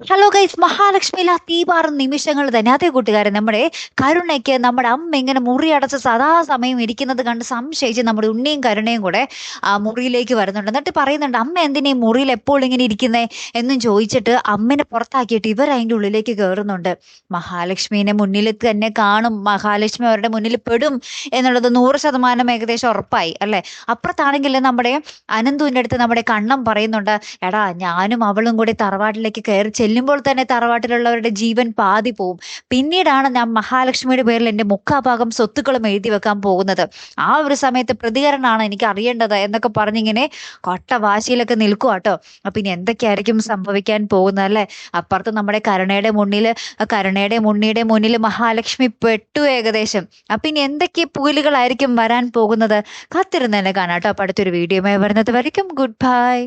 Hello guys മഹാലക്ഷ്മിയിൽ തീപാറും നിമിഷങ്ങൾ തന്നെ. അതേ കൂട്ടുകാരൻ നമ്മുടെ കരുണയ്ക്ക് നമ്മുടെ അമ്മ ഇങ്ങനെ മുറി അടച്ച് സദാസമയം ഇരിക്കുന്നത് കണ്ട് സംശയിച്ച് നമ്മുടെ ഉണ്ണിയും കരുണയും കൂടെ ആ മുറിയിലേക്ക് വരുന്നുണ്ട്. എന്നിട്ട് പറയുന്നുണ്ട് അമ്മ എന്തിനാ ഈ മുറിയിൽ എപ്പോഴും ഇങ്ങനെ ഇരിക്കുന്നേ? എന്നും ചോദിച്ചിട്ട് അമ്മനെ പുറത്താക്കിയിട്ട് ഇവർ അതിന്റെ ഉള്ളിലേക്ക് കയറുന്നുണ്ട്. മഹാലക്ഷ്മിനെ മുന്നിൽ തന്നെ കാണും. മഹാലക്ഷ്മി അവരുടെ മുന്നിൽ പെടും എന്നുള്ളത് നൂറ് ശതമാനം ഏകദേശം ഉറപ്പായി അല്ലേ? അപ്പുറത്താണെങ്കിൽ നമ്മുടെ അനന്തുവിന്റെ അടുത്ത് നമ്മുടെ കണ്ണം പറയുന്നുണ്ട് എടാ ഞാനും അവളും കൂടി തറവാട്ടിലേക്ക് കയറി ചെല്ലുമ്പോൾ തന്നെ തറവാട്ടിലുള്ളവരുടെ ജീവൻ പാതി പോവും. പിന്നീടാണ് ഞാൻ മഹാലക്ഷ്മിയുടെ പേരിൽ എന്റെ മുക്കാഭാഗം സ്വത്തുക്കളും എഴുതി വെക്കാൻ പോകുന്നത്. ആ ഒരു സമയത്ത് പ്രതികരണമാണ് എനിക്ക് അറിയേണ്ടത് എന്നൊക്കെ പറഞ്ഞിങ്ങനെ കൊട്ട വാശിയിലൊക്കെ നിൽക്കുക കേട്ടോ അപ്പൊ ഇനി എന്തൊക്കെയായിരിക്കും സംഭവിക്കാൻ പോകുന്നത് അല്ലേ? അപ്പുറത്ത് നമ്മുടെ കരുണയുടെ മുന്നിൽ കരുണയുടെ മുണ്ണിയുടെ മുന്നിൽ മഹാലക്ഷ്മി പെട്ടു ഏകദേശം. അപ്പൊ ഇനി എന്തൊക്കെ പുകലുകളായിരിക്കും വരാൻ പോകുന്നത്? കാത്തിരുന്നല്ലേ കാണാം കേട്ടോ അപ്പൊ അടുത്തൊരു വീഡിയോ വരുന്നത് വരയ്ക്കും. Good bye